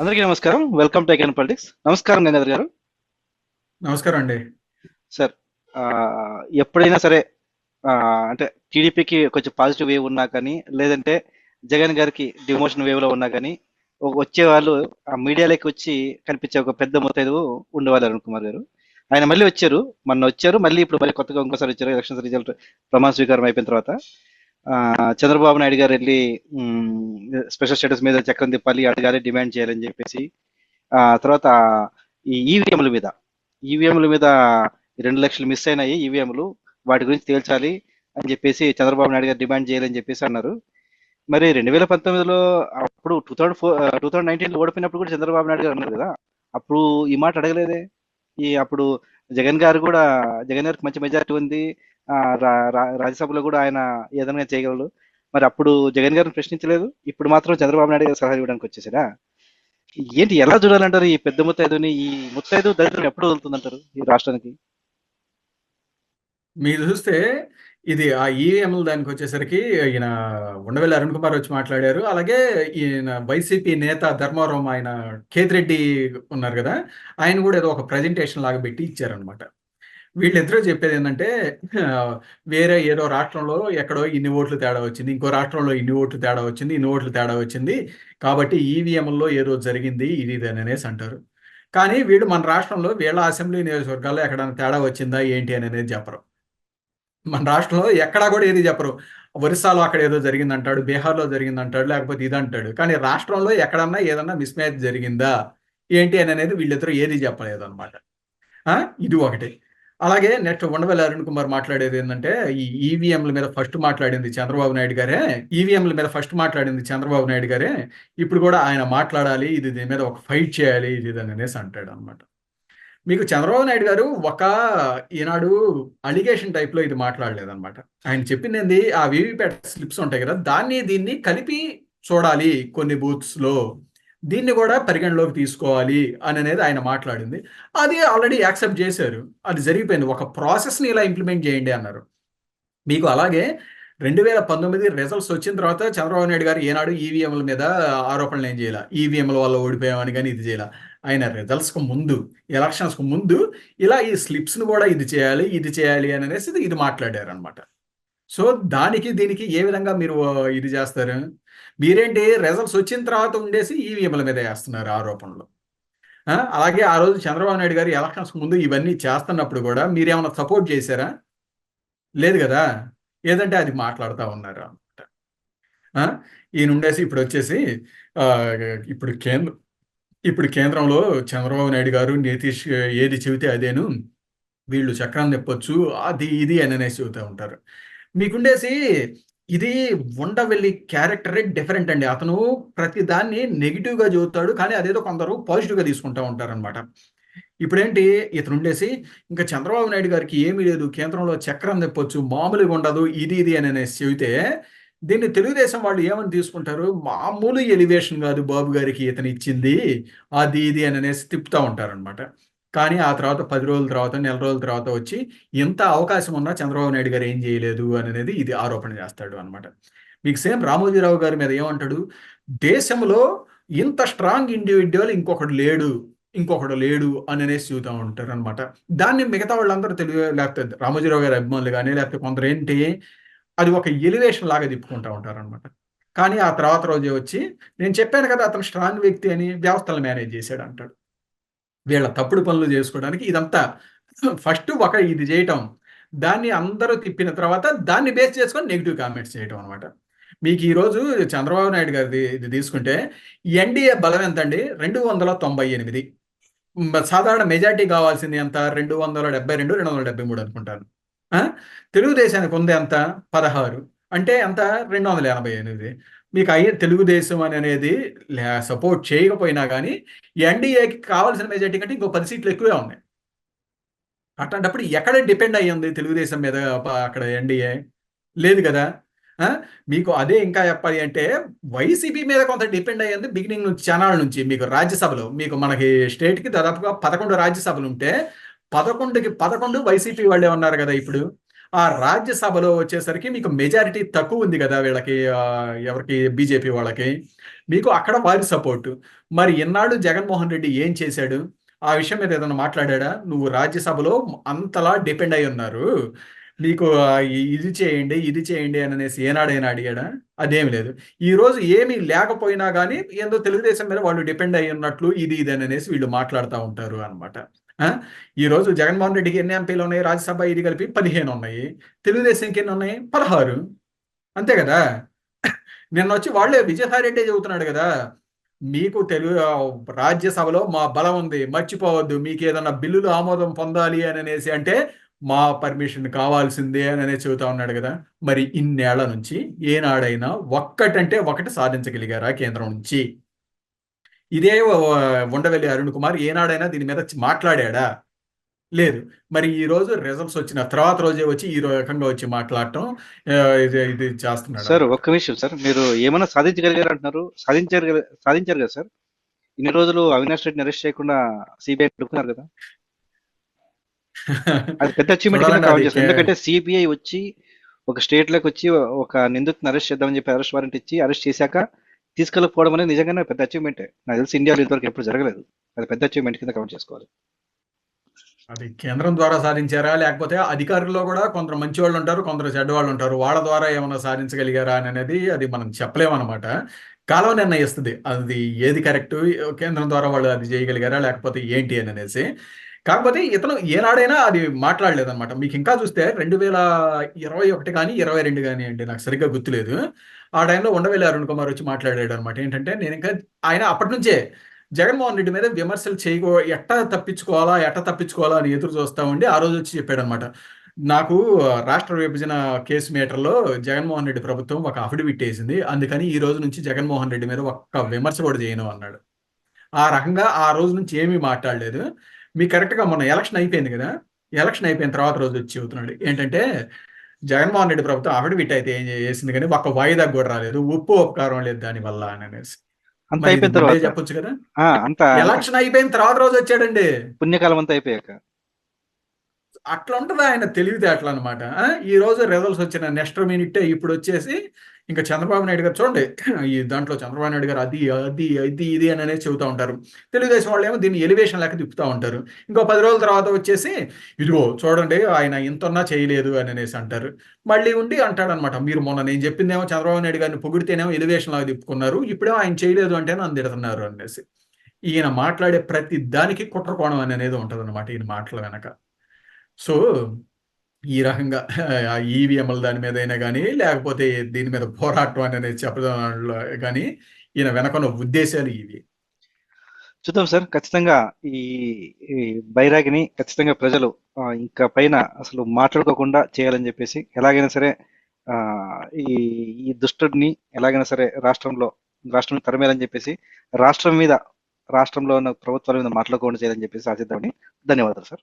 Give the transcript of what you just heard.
అందరికీ నమస్కారం. Welcome to ఎకన్ politics నమస్కారం గంగాధర్ గారు. నమస్కారం అండి. సార్ ఎప్పుడైనా సరే అంటే టీడీపీకి కొంచెం పాజిటివ్ వేవ్ ఉన్నా కానీ లేదంటే జగన్ గారికి డిమోషన్ వేవ్లో ఉన్నా కానీ వచ్చే వాళ్ళు ఆ మీడియాలోకి వచ్చి కనిపించే ఒక పెద్ద మొత్తైదు ఉండేవాళ్ళు అరుణ్ కుమార్ గారు. ఆయన మళ్ళీ వచ్చారు. మొన్న వచ్చారు. మళ్ళీ ఇప్పుడు మళ్ళీ కొత్తగా ఇంకోసారి వచ్చారు. ఎలక్షన్స్ రిజల్ట్ ప్రమాణ స్వీకారం అయిపోయిన తర్వాత. చంద్రబాబు నాయుడు గారు వెళ్ళి స్పెషల్ స్టేటస్ మీద చక్రం తిప్పాలి అడగాలి డిమాండ్ చేయాలని చెప్పేసి ఆ తర్వాత ఈ ఈవీఎంల మీద. ఈవీఎంల మీద రెండు లక్షలు మిస్ అయినాయి ఈవీఎంలు వాటి గురించి తేల్చాలి అని చెప్పేసి చంద్రబాబు నాయుడు గారు డిమాండ్ చేయాలని చెప్పేసి అన్నారు. మరి రెండు వేల పంతొమ్మిదిలో అప్పుడు two thousand four two thousand నైన్టీన్లో ఓడిపోయినప్పుడు కూడా చంద్రబాబు నాయుడు గారు అన్నారు కదా. అప్పుడు ఈ మాట అడగలేదే. ఈ అప్పుడు జగన్ గారు కూడా జగన్ గారికి మంచి మెజారిటీ ఉంది. రాజ్యసభలో కూడా ఆయన ఏదైనా చేయగలరు మరి అప్పుడు జగన్ గారిని ప్రశ్నించలేదు. ఇప్పుడు మాత్రం చంద్రబాబు నాయుడు గారు సలహా ఇవ్వడానికి వచ్చేసారా? ఏంటి ఎలా చూడాలంటారు ఈ పెద్ద ముత్తైదుని? ఈ ముత్తైదు దరిద్రం ఎప్పుడు వదులుతుందంటారు ఈ రాష్ట్రానికి? మీరు చూస్తే ఇది ఆ ఈఎంఎల్ దానికి వచ్చేసరికి ఈయన ఉండవెల్లి అరుణ్ కుమార్ వచ్చి మాట్లాడారు. అలాగే ఈయన వైసీపీ నేత ధర్మారావు ఆయన కేతిరెడ్డి ఉన్నారు కదా ఆయన కూడా ఏదో ఒక ప్రజెంటేషన్ లాగా పెట్టి ఇచ్చారనమాట వీళ్ళిద్దరూ చెప్పేది ఏంటంటే వేరే ఏదో రాష్ట్రంలో ఎక్కడో ఇన్ని ఓట్లు తేడా వచ్చింది ఇంకో రాష్ట్రంలో ఇన్ని ఓట్లు తేడా వచ్చింది ఇన్ని ఓట్లు తేడా వచ్చింది. కాబట్టి ఈవీఎంలో ఏదో జరిగింది ఇది ఇది అని అనేసి అంటారు. కానీ వీళ్ళు మన రాష్ట్రంలో వీళ్ళ అసెంబ్లీ నియోజకవర్గాల్లో ఎక్కడైనా తేడా వచ్చిందా ఏంటి అని అనేది చెప్పరు. మన రాష్ట్రంలో ఎక్కడా కూడా ఏది చెప్పరు. ఒరిస్సాలో అక్కడ ఏదో జరిగింది అంటాడు బీహార్లో జరిగింది అంటాడు లేకపోతే ఇది అంటాడు కానీ రాష్ట్రంలో ఎక్కడన్నా ఏదన్నా మిస్ మ్యాచ్ జరిగిందా ఏంటి అని అనేది వీళ్ళిద్దరూ ఏది చెప్పలేదు అనమాట ఇది ఒకటి. అలాగే నెక్స్ట్ ఉండవల్లి అరుణ్ కుమార్ మాట్లాడేది ఏంటంటే ఈ ఈవీఎంల మీద ఫస్ట్ మాట్లాడింది చంద్రబాబు నాయుడు గారే ఈవీఎంల మీద ఫస్ట్ మాట్లాడింది చంద్రబాబు నాయుడు గారే ఇప్పుడు కూడా ఆయన మాట్లాడాలి ఇది దీని మీద ఒక ఫైట్ చేయాలి ఇది ఇది అని అనేసి అంటాడు అనమాట మీకు చంద్రబాబు నాయుడు గారు ఒక ఈనాడు అలిగేషన్ టైప్లో ఇది మాట్లాడలేదన్నమాట. ఆయన చెప్పింది ఏంది ఆ వీవీప్యాట్ స్లిప్స్ ఉంటాయి కదా దాన్ని దీన్ని కలిపి చూడాలి కొన్ని బూత్స్లో. దీన్ని కూడా పరిగణలోకి తీసుకోవాలి అని అనేది ఆయన మాట్లాడింది. అది ఆల్రెడీ యాక్సెప్ట్ చేశారు. అది జరిగిపోయింది. ఒక ప్రాసెస్ని ఇలా ఇంప్లిమెంట్ చేయండి అన్నారు. మీకు అలాగే రెండు వేల పంతొమ్మిది రిజల్ట్స్ వచ్చిన తర్వాత చంద్రబాబు నాయుడు గారు ఏనాడు ఈవీఎంల మీద ఆరోపణలు ఏం చేయాల? ఈవీఎంల వల్ల ఓడిపోయామని కానీ ఇది చేయాల? ఆయన రిజల్ట్స్కు ముందు ఎలక్షన్స్కు ముందు ఇలా ఈ స్లిప్స్ను కూడా ఇది చేయాలి ఇది చేయాలి అని అనేసి ఇది- మాట్లాడారు అనమాట సో దానికి దీనికి ఏ విధంగా మీరు ఇది చేస్తారు? మీరేంటి? రిజల్ట్స్ వచ్చిన తర్వాత ఉండేసి ఈవీఎంల మీద వేస్తున్నారు ఆరోపణలు. అలాగే ఆ రోజు చంద్రబాబు నాయుడు గారు ఎలక్షన్స్ ముందు ఇవన్నీ చేస్తున్నప్పుడు కూడా మీరేమైనా సపోర్ట్ చేశారా? లేదు కదా? ఏదంటే అది మాట్లాడుతూ ఉన్నారు అనమాట ఈయన ఉండేసి ఇప్పుడు వచ్చేసి ఇప్పుడు కేంద్ర ఇప్పుడు కేంద్రంలో చంద్రబాబు నాయుడు గారు నితీష్ ఏది చెబితే అదేను వీళ్ళు చక్రం తెప్పొచ్చు అది ఇది అని అనేసి చెబుతూ ఉంటారు. మీకుండేసి ఇది ఉండవెల్లి క్యారెక్టరే డిఫరెంట్ అండి. అతను ప్రతి దాన్ని నెగిటివ్గా చూస్తాడు చదువుతాడు కానీ అదేదో కొందరు పాజిటివ్గా తీసుకుంటూ ఉంటారనమాట ఇప్పుడేంటి? ఇతను ఉండేసి ఇంకా చంద్రబాబు నాయుడు గారికి ఏమీ లేదు కేంద్రంలో చక్రం తెప్పొచ్చు మామూలుగా ఉండదు ఇది ఇది అని అనేసి చెబితే దీన్ని తెలుగుదేశం వాళ్ళు ఏమని తీసుకుంటారు? మామూలు ఎలివేషన్ కాదు బాబు గారికి ఇతను ఇచ్చింది అది ఇది అని అనేసి తిప్పుతూ ఉంటారనమాట కానీ ఆ తర్వాత పది రోజుల తర్వాత నెల రోజుల తర్వాత వచ్చి ఎంత అవకాశం ఉన్నా చంద్రబాబు నాయుడు గారు ఏం చేయలేదు అనేది ఇది ఆరోపణ చేస్తాడు అనమాట మీకు సేమ్ రామోజీరావు గారి మీద ఏమంటాడు? దేశంలో ఇంత స్ట్రాంగ్ ఇండివిజువల్ ఇంకొకడు లేడు ఇంకొకడు లేడు అని అనేసి చూతూ ఉంటారు అనమాట దాన్ని మిగతా వాళ్ళందరూ తెలియ లేకపోతే రామోజీరావు గారి అభిమానులు కానీ లేకపోతే కొందరు ఏంటి? అది ఒక ఎలివేషన్ లాగా తిప్పుకుంటా ఉంటారు అనమాట కానీ ఆ తర్వాత రోజే వచ్చి నేను చెప్పాను కదా అతను స్ట్రాంగ్ వ్యక్తి అని వ్యవస్థలు మేనేజ్ చేశాడు అంటాడు. వీళ్ళ తప్పుడు పనులు చేసుకోవడానికి ఇదంతా ఫస్ట్ ఒక ఇది చేయటం. దాన్ని అందరూ తిప్పిన తర్వాత దాన్ని బేస్ చేసుకొని నెగిటివ్ కామెంట్స్ చేయటం అనమాట మీకు ఈరోజు చంద్రబాబు నాయుడు గారిది ఇది తీసుకుంటే ఎన్డీఏ బలం ఎంత అండి రెండు వందల తొంభై ఎనిమిది. సాధారణ మెజార్టీ కావాల్సింది ఎంత? రెండు వందల డెబ్బై రెండు రెండు వందల డెబ్బై మూడు అనుకుంటాను. తెలుగుదేశానికి ఉంది ఎంత? పదహారు. అంటే ఎంత? రెండు వందల ఎనభై ఎనిమిది. మీకు అయ్యే తెలుగుదేశం అని అనేది సపోర్ట్ చేయకపోయినా కానీ ఎన్డీఏకి కావాల్సిన మెజార్టీ కంటే ఇంకో పది సీట్లు ఎక్కువే ఉన్నాయి. అట్లాంటప్పుడు ఎక్కడ డిపెండ్ అయ్యింది తెలుగుదేశం మీద అక్కడ ఎన్డీఏ లేదు కదా. మీకు అదే ఇంకా చెప్పాలి అంటే వైసీపీ మీద కొంత డిపెండ్ అయ్యింది బిగినింగ్ నుంచి ఛానల్ నుంచి మీకు రాజ్యసభలో. మీకు మనకి స్టేట్కి దాదాపుగా పదకొండు రాజ్యసభలు ఉంటే పదకొండుకి పదకొండు వైసీపీ వాళ్ళే ఉన్నారు కదా ఇప్పుడు. ఆ రాజ్యసభలో వచ్చేసరికి మీకు మెజారిటీ తక్కువ ఉంది కదా వీళ్ళకి ఎవరికి బీజేపీ వాళ్ళకి. మీకు అక్కడ వారి సపోర్టు. మరి ఇన్నాళ్ళు జగన్మోహన్ రెడ్డి ఏం చేశాడు? ఆ విషయం మీద ఏదైనా మాట్లాడా నువ్వు రాజ్యసభలో అంతలా డిపెండ్ అయి ఉన్నారు. మీకు ఇది చేయండి ఇది చేయండి అని అనేసి ఏనాడైనా అడిగాడా? అదేమి లేదు. ఈ రోజు ఏమీ లేకపోయినా కానీ ఏందో తెలుగుదేశం మీద వాళ్ళు డిపెండ్ అయి ఉన్నట్లు ఇది ఇది అని అనేసి వీళ్ళు మాట్లాడుతూ ఉంటారు అనమాట ఈరోజు జగన్మోహన్ రెడ్డికి ఎన్ని ఎంపీలు ఉన్నాయి? రాజ్యసభ ఇది కలిపి పదిహేను ఉన్నాయి. తెలుగుదేశంకి ఎన్ని ఉన్నాయి? పదహారు. అంతే కదా? నిన్న వచ్చి వాళ్ళే విజయసాయి రెడ్డి చెబుతున్నాడు కదా? మీకు తెలుగు రాజ్యసభలో మా బలం ఉంది. మర్చిపోవద్దు. మీకు ఏదన్నా బిల్లులు ఆమోదం పొందాలి అని అనేసి అంటే మా పర్మిషన్ కావాల్సిందే అని చెబుతా ఉన్నాడు కదా? మరి ఇన్నేళ్ళ నుంచి ఏనాడైనా ఒక్కటంటే ఒకటి సాధించగలిగారా కేంద్రం నుంచి? ఇదే ఉండవెల్లి అరుణ్ కుమార్ ఏనాడైనా దీని మీద మాట్లాడాడా? లేదు. మరి ఈ రోజు రిజల్ట్స్ వచ్చిన తర్వాత రోజే వచ్చి ఈ రకంగా వచ్చి మాట్లాడటం ఇది చేస్తున్నాడు? సార్ ఒక్క విషయం సార్. మీరు ఏమైనా సాధించగలిగారు అంటున్నారు? సాధించారు సాధించారు కదా సార్? ఇన్ని రోజులు అవినాష్ రెడ్డిని అరెస్ట్ చేయకుండా సిబిఐ అడుగుతున్నారు కదా? అది పెద్ద అచీవ్మెంట్ ఎందుకంటే సిబిఐ వచ్చి ఒక స్టేట్లోకి వచ్చి ఒక నిందితుని అరెస్ట్ చేద్దామని చెప్పి అరెస్ట్ వారెంట్ ఇచ్చి అరెస్ట్ చేశాక తీసుకెళ్ళకపోవడం అనేది నిజంగానే పెద్ద అచీవ్మెంట్ నాకు తెలిసి ఇండియాలో ఇంతవరకు ఎప్పుడు జరగలేదు. అది పెద్ద అచీవ్మెంట్ కింద కౌంట్ చేసుకోవాలి. అది కేంద్రం ద్వారా సాధించారా? లేకపోతే అధికారుల్లో కూడా కొందరు మంచి వాళ్ళు ఉంటారు కొందరు చెడ్డ వాళ్ళు ఉంటారు. వాళ్ళ ద్వారా ఏమైనా సాధించగలిగారా అనేది అది మనం చెప్పలేమన్నమాట. కాలం నిర్ణయిస్తుంది. అది ఏది కరెక్ట్ కేంద్రం ద్వారా వాళ్ళు అది చేయగలిగారా? లేకపోతే ఏంటి అని అనేసి. కాకపోతే ఇతను ఏనాడైనా అది మాట్లాడలేదన్నమాట. మీకు ఇంకా చూస్తే రెండు వేల ఇరవై ఒకటి కానీ ఇరవై రెండు కానీ అండి. నాకు సరిగ్గా గుర్తులేదు. ఆ టైంలో ఉండవేలి అరుణ్ కుమార్ వచ్చి మాట్లాడాడు అనమాట ఏంటంటే నేను ఇంకా ఆయన అప్పటి నుంచే జగన్మోహన్ రెడ్డి మీద విమర్శలు చేయకో ఎట్ట తప్పించుకోవాలా ఎట్ట తప్పించుకోవాలా అని ఎదురు చూస్తా ఉండి ఆ రోజు వచ్చి చెప్పాడు అనమాట నాకు రాష్ట్ర విభజన కేసు మీటర్లో జగన్మోహన్ రెడ్డి ప్రభుత్వం ఒక అఫిడవిట్ వేసింది. అందుకని ఈ రోజు నుంచి జగన్మోహన్ రెడ్డి మీద ఒక్క విమర్శ కూడా చేయను అన్నాడు. ఆ రకంగా ఆ రోజు నుంచి ఏమీ మాట్లాడలేదు. మీ కరెక్ట్గా మొన్న ఎలక్షన్ అయిపోయింది కదా ఎలక్షన్ అయిపోయిన తర్వాత రోజు వచ్చి చెబుతున్నాడు. ఏంటంటే జగన్మోహన్ రెడ్డి ప్రభుత్వం అఫిడవిట్ అయితే ఏం చేసింది కానీ ఒక్క వాయిదా కూడా రాలేదు. ఉప్పు ఉపకారం లేదు దానివల్ల అని అనేసి. అంత అయిపోయిన తర్వాత చెప్పొచ్చు కదా. అంత ఎలక్షన్ అయిపోయిన తర్వాత రోజు వచ్చాడండి. పుణ్యకాలం అంతా అయిపోయాక. అట్లా ఉంటుంది ఆయన తెలివితేటలు అనమాట ఈ రోజు రిజల్ట్స్ వచ్చిన నెక్స్ట్ మినిట్ ఇప్పుడు వచ్చేసి ఇంకా చంద్రబాబు నాయుడు గారు చూడండి ఈ దాంట్లో చంద్రబాబు నాయుడు గారు అది అది ఇది ఇది అని అనేది చెబుతూ ఉంటారు. తెలుగుదేశం వాళ్ళు ఏమో దీన్ని ఎలివేషన్ లెక్క తిప్పుతూ ఉంటారు. ఇంకో పది రోజుల తర్వాత వచ్చేసి ఇదిగో చూడండి ఆయన ఇంతన్నా చేయలేదు అని అనేసి అంటారు. మళ్ళీ ఉండి అంటాడనమాట మీరు మొన్న నేను చెప్పిందేమో చంద్రబాబు నాయుడు గారిని పొగిడితేనేమో ఎలివేషన్ లాగా తిప్పుకున్నారు ఇప్పుడేమో ఆయన చేయలేదు అంటే నన్ను తిడుతున్నారు అనేసి. ఈయన మాట్లాడే ప్రతి దానికి కుట్ర కోణం అనేది ఉంటుంది అనమాట ఈయన మాటల వెనక సో ఈ రకంగా ఆ ఈవీఎంల దాని మీద అయినా కానీ లేకపోతే దీని మీద పోరాటం అనేది చెప్పడం కానీ ఈయన వెనకున్న ఉద్దేశాలు ఇవి. చూద్దాం సార్. ఖచ్చితంగా ఈ ఈ బైరాగిని ఖచ్చితంగా ప్రజలు ఇంకా పైన అసలు మాట్లాడుకోకుండా చేయాలని చెప్పేసి ఎలాగైనా సరే ఆ, ఈ ఈ దుష్టుడిని ఎలాగైనా సరే రాష్ట్రంలో రాష్ట్రం తరమేయాలని చెప్పేసి రాష్ట్రం మీద రాష్ట్రంలో ఉన్న ప్రభుత్వాల మీద మాట్లాడుకోండి చేయాలని చెప్పేసి ఆశిద్దామని ధన్యవాదాలు సార్.